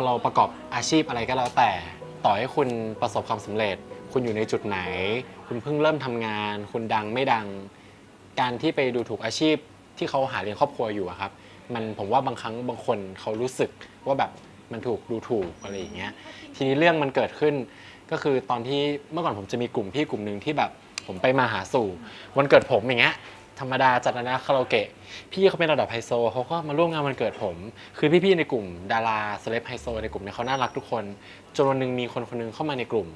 คนเราประกอบอาชีพอะไรก็แล้วแต่ ต่อให้คุณประสบความสำเร็จ คุณอยู่ในจุดไหน คุณเพิ่งเริ่มทำงาน คุณดังไม่ดัง การที่ไปดูถูกอาชีพที่เขาหาเลี้ยงครอบครัวอยู่อะครับมันผมว่าบางครั้งบางคนเขารู้สึกว่าแบบมันถูกดูถูกอะไรอย่างเงี้ยทีนี้เรื่องมันเกิดขึ้น ก็คือตอนที่เมื่อก่อนผมจะมีกลุ่มพี่กลุ่มหนึ่งที่แบบผมไปมาหาสู่ วันเกิดผมอย่างเงี้ย ธรรมดาจัดนะคาราโอเกะพี่เขาเป็นระดับไฮโซเขาก็มาร่วมงานวันเกิดผม คือพี่ๆในกลุ่มดาราเซเลบไฮโซในกลุ่มเนี่ยเขาน่ารักทุกคนจนวันหนึ่งมีคนคนหนึงเข้ามาในกลุ่ม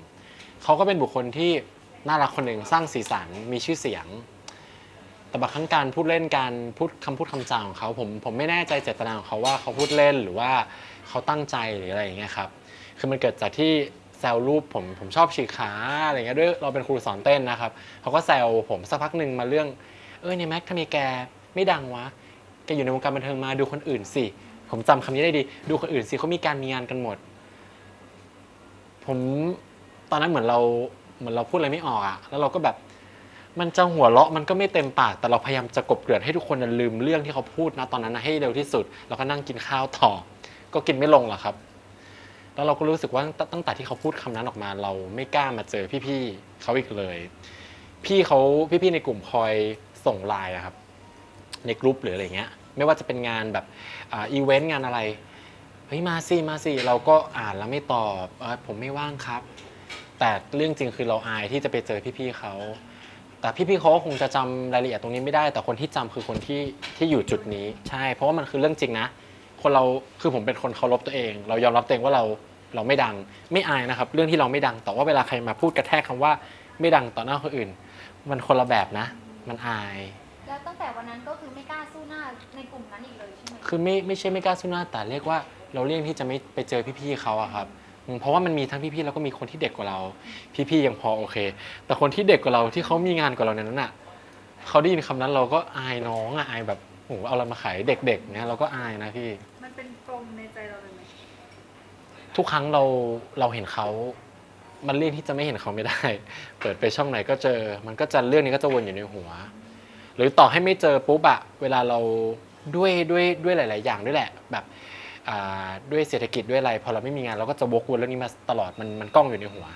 เขาก็เป็นบุคคลที่น่ารักคนหนึ่งสร้างสีสันมีชื่อเสียง แต่บางครั้งการพูดเล่นการพูดคำพูดคำจาของเขาผมผมไม่แน่ใจเจตนาของเขาว่าเขาพูดเล่นหรือว่าเขาตั้งใจหรืออะไรอย่างเงี้ยครับคือมันเกิดจากที่แซวรูปผมผมชอบฉีกขาอะไรเงี้ยด้วยเราเป็นครูสอนเต้นนะครับเขาก็แซวผมสักพักหนึ่งมาเรื่อง เออเนี่ยแม็กทำไมแกไม่ดังวะ แกอยู่ในวงการบันเทิงมาดูคนอื่นสิ ผมจำคำนี้ได้ดี ดูคนอื่นสิเขามีการมีงานกันหมด ผมตอนนั้นเหมือนเราเหมือนเราพูดอะไรไม่ออกอะแล้วเราก็แบบ มันจะหัวเราะมันก็ไม่เต็มปาก แต่เราพยายามจะกลบเกลื่อนให้ทุกคนลืมเรื่องที่เขาพูดนะตอนนั้นนะให้เร็วที่สุดแล้วก็นั่งกินข้าวต่อ ก็กินไม่ลงหรอกครับ แล้วเราก็รู้สึกว่าตั้งตั้งแต่ที่เขาพูดคำนั้นออกมา เราไม่กล้ามาเจอพี่ๆเขาอีกเลย พี่เขาพี่ๆในกลุ่มคอย ส่งไลน์อะครับ ในกลุ่มหรืออะไรเงี้ย ไม่ว่าจะเป็นงานแบบอีเวนต์งานอะไรเฮ้ยมาสิมาสิเราก็อ่านแล้วไม่ตอบเออผมไม่ว่างครับ แต่เรื่องจริงคือเราอายที่จะไปเจอพี่ๆเขา แต่พี่ๆเขาก็คงจะจำรายละเอียดตรงนี้ไม่ได้ แต่คนที่จำคือคนที่ที่อยู่จุดนี้ใช่ เพราะว่ามันคือเรื่องจริงนะ คนเราคือผมเป็นคนเคารพตัวเอง เรายอมรับตัวเองว่าเราเราไม่ดังไม่อายนะครับ เรื่องที่เราไม่ดังแต่ว่าเวลาใครมาพูดกระแทกคำว่าไม่ดังต่อหน้าคนอื่น มันคนละแบบนะ มันอาย แล้วตั้งแต่วันนั้นก็คือไม่กล้าสู้หน้าในกลุ่มนั้นอีกเลยใช่ไหมคือไม่ไม่ใช่ไม่กล้าสู้หน้าแต่เรียกว่า เราเลี่ยงที่จะไม่ไปเจอพี่ๆเขาอะครับอืมเพราะว่ามันมีทั้งพี่ๆแล้วก็มีคนที่เด็กกว่าเรา พี่ๆยังพอโอเค แต่คนที่เด็กกว่าเราที่เขามีงานกว่าเราในนั้นอะเขาได้ยินคำนั้นเราก็อายน้องอะอายแบบโอ้โหเอาอะไรมาขายเด็กๆเนี่ยเราก็อายนะพี่ มันเป็นปมในใจเราเลยไหม ทุกครั้งเราเราเห็นเขา มันเลี่ยงที่จะไม่เห็นเขาไม่ได้ เปิดไปช่องไหนก็เจอ มันก็จะเรื่องนี้ก็จะวนอยู่ในหัว หรือต่อให้ไม่เจอปุ๊บอะเวลาเราด้วยด้วยด้วยหลาย ๆ อย่างด้วยแหละ แบบอ่าด้วยเศรษฐกิจด้วยอะไรพอเราไม่มีงานเราก็จะวกวนเรื่องนี้มาตลอดมันมันกล้องอยู่ในหัว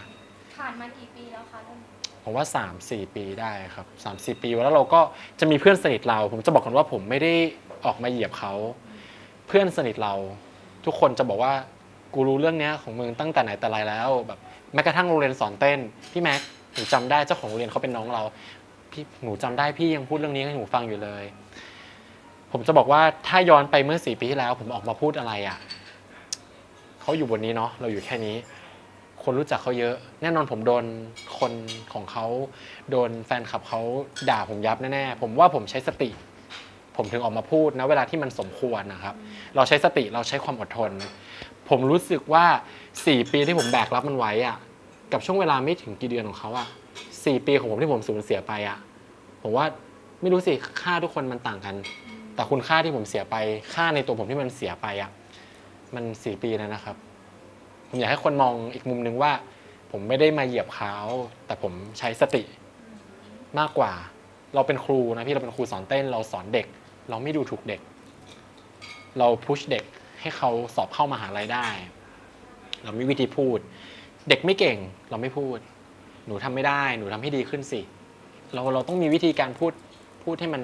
ผ่านมากี่ปีแล้วคะเรื่องนี้ผมว่า 3 4 ปีได้ครับ 3 4 ปีแล้วเราก็จะมีเพื่อนสนิทเรา ผมจะบอกกันว่าผมไม่ได้ออกมาเหยียบเขาเพื่อนสนิทเรา ทุกคนจะบอกว่ากูรู้เรื่องเนี้ยของมึงตั้งแต่ไหนแต่ไรแล้วแบบ แม้กระทั่งโรงเรียนสอนเต้นพี่แม็กหนูจำได้เจ้าของโรงเรียนเขาเป็นน้องเราพี่หนูจำได้พี่ยังพูดเรื่องนี้ให้หนูฟังอยู่เลย ผมจะบอกว่าถ้าย้อนไปเมื่อสี่ปีที่แล้ว ผมออกมาพูดอะไรอะเขาอยู่บนนี้เนาะเราอยู่แค่นี้ คนรู้จักเขาเยอะ แน่นอนผมโดนคนของเขาโดนแฟนคลับเขาด่าผมยับแน่ๆผมว่าผมใช้สติ ผมถึงออกมาพูดนะเวลาที่มันสมควรนะครับ เราใช้สติเราใช้ความอดทน ผมรู้สึกว่า 4 ปีที่ผมแบกรับมันไว้อะกับช่วงเวลาไม่ถึงกี่เดือนของเขาอะสี่ปีของผมที่ผมสูญเสียไปอะผมว่าไม่รู้สิค่าทุกคนมันต่างกัน แต่คุณค่าที่ผมเสียไป ค่าในตัวผมที่มันเสียไปอะมันสี่ปีแล้วนะครับ ผมอยากให้คนมองอีกมุมนึงว่า ผมไม่ได้มาเหยียบเขาแต่ผมใช้สติมากกว่า เราเป็นครูนะพี่เราเป็นครูสอนเต้น เราสอนเด็ก เราไม่ดูถูกเด็ก เราพุชเด็กให้เขาสอบเข้ามาหาลัยได้ เรามีวิธีพูด เด็กไม่เก่ง เราไม่พูด หนูทำไม่ได้ หนูทำให้ดีขึ้นสิ เราเราต้องมีวิธีการพูดพูดให้มัน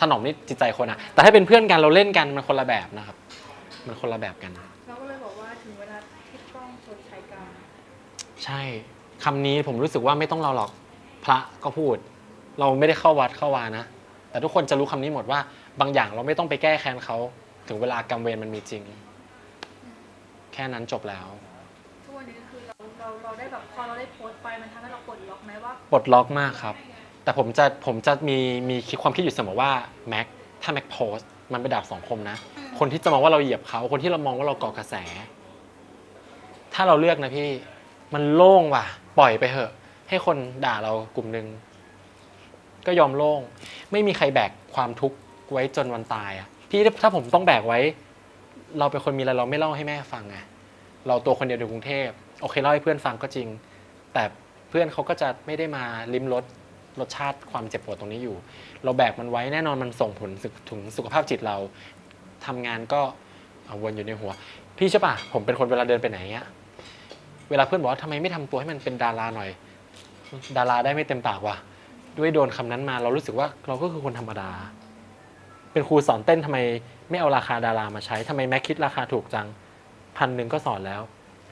ถนอมนิดจิตใจคนอะแต่ถ้าเป็นเพื่อนกันเราเล่นกันมันคนละแบบนะครับ มันคนละแบบกัน เราก็เลยบอกว่าถึงเวลาที่ต้องชดใช้กรรมใช่คำนี้ผมรู้สึกว่าไม่ต้องเราหรอกพระก็พูด เราไม่ได้เข้าวัดเข้าวานะ แต่ทุกคนจะรู้คำนี้หมดว่า บางอย่างเราไม่ต้องไปแก้แค้นเขา ถึงเวลากรรมเวรมันมีจริง แค่นั้นจบแล้ว ทุกวันนี้คือเราเราเราได้แบบพอเราได้โพสต์ไปมันทำให้เราปลดล็อกไหมว่าปลดล็อกมากครับ แต่ผมจะผมจะมีมีคิดความคิดอยู่เสมอว่าแม็กถ้าแม็กโพสมันเป็นดาบสองคมนะ คนที่จะมองว่าเราเหยียบเขา คนที่เรามองว่าเราก่อกระแส ถ้าเราเลือกนะพี่ มันโล่งว่ะ ปล่อยไปเถอะ ให้คนด่าเรากลุ่มหนึ่งก็ยอมโล่ง ไม่มีใครแบกความทุกข์ ไว้จนวันตายอะพี่ถ้าผมต้องแบกไว้ เราเป็นคนมีอะไรเราไม่เล่าให้แม่ฟังไงเราตัวคนเดียวในกรุงเทพโอเคเล่าให้เพื่อนฟังก็จริง แต่เพื่อนเขาก็จะไม่ได้มาลิ้มรสรสชาติความเจ็บปวดตรงนี้อยู่ เราแบกมันไว้แน่นอนมันส่งผลถึงสุขภาพจิตเราทำงานก็วนอยู่ในหัว พี่ใช่ปะผมเป็นคนเวลาเดินไปไหนเงี้ยเวลาเพื่อนบอกว่าทำไมไม่ทำตัวให้มันเป็นดาราหน่อย ดาราได้ไม่เต็มปากว่ะด้วยโดนคำนั้นมาเรารู้สึกว่าเราก็คือคนธรรมดา เป็นครูสอนเต้นทำไมไม่เอาราคาดารามาใช้ทำไมแม็กคิดราคาถูกจังพันหนึ่งก็สอนแล้ว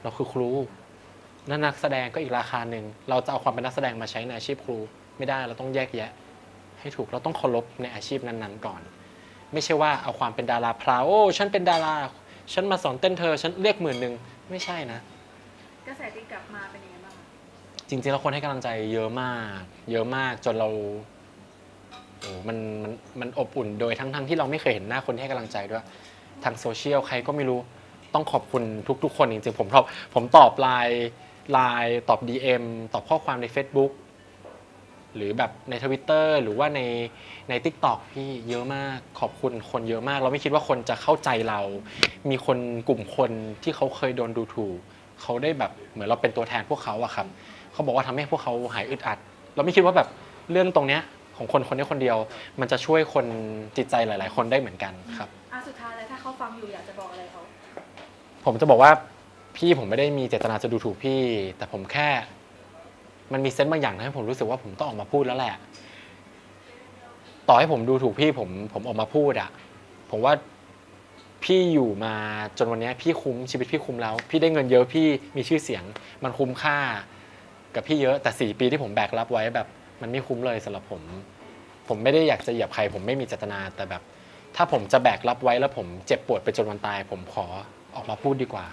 เราคือครูนั่นนักแสดงก็อีกราคาหนึ่งเราจะเอาความเป็นนักแสดงมาใช้ในอาชีพครู ไม่ได้เราต้องแยกแยะ ให้ถูกเราต้องเคารพในอาชีพนั้นๆก่อน ไม่ใช่ว่าเอาความเป็นดาราพราวโอ้ฉันเป็นดาราฉันมาสอนเต้นเธอ ฉันเรียกหมื่นหนึ่งไม่ใช่นะกระแสตีกลับมาเป็นยังไงบ้างคะจริงๆแล้วคนให้กำลังใจเยอะมาก เยอะมากจนเรา โอ้มันมันมันอบอุ่นโดยทั้งทั้งที่เราไม่เคยเห็นหน้าคนที่ให้กำลังใจด้วย ทางโซเชียลใครก็ไม่รู้ต้องขอบคุณทุก ๆ คนจริงๆผมตอบผมตอบไลน์ไลน์ตอบ DM ตอบข้อความใน Facebook หรือแบบในทวิตเตอร์หรือว่าในใน t ิ k t o k พี่เยอะมากขอบคุณคนเยอะมาก เราไม่คิดว่าคนจะเข้าใจเรา มีคนกลุ่มคนที่เขาเคยโดนดูถูกเขาได้แบบเหมือนเราเป็นตัวแทนพวกเขาอะครับเขาบอกว่าทำให้พวกเขาหายอึดอัด เราไม่คิดว่าแบบเรื่องตรงเนี้ย ของคนคนนี้คนเดียว มันจะช่วยคนจิตใจหลาย ๆ คนได้เหมือนกันครับ อะสุดท้ายแล้วถ้าเขาฟังอยู่อยากจะบอกอะไรเขาผมจะบอกว่าพี่ผมไม่ได้มีเจตนาจะดูถูกพี่ แต่ผมแค่ มันมีเซนต์บางอย่างทำให้ผมรู้สึกว่าผมต้องออกมาพูดแล้วแหละ ต่อให้ผมดูถูกพี่ผมผมออกมาพูดอะผมว่าพี่อยู่มาจนวันเนี้ยพี่คุ้มชีวิตพี่คุ้มแล้ว พี่ได้เงินเยอะพี่มีชื่อเสียง มันคุ้มค่ากับพี่เยอะแต่สี่ปีที่ผมแบกรับไว้แบบ มันไม่คุ้มเลยสำหรับผม ผมไม่ได้อยากจะเหยียบใคร ผมไม่มีเจตนาแต่แบบ ถ้าผมจะแบกรับไว้แล้วผมเจ็บปวดไปจนวันตาย ผมขอออกมาพูดดีกว่า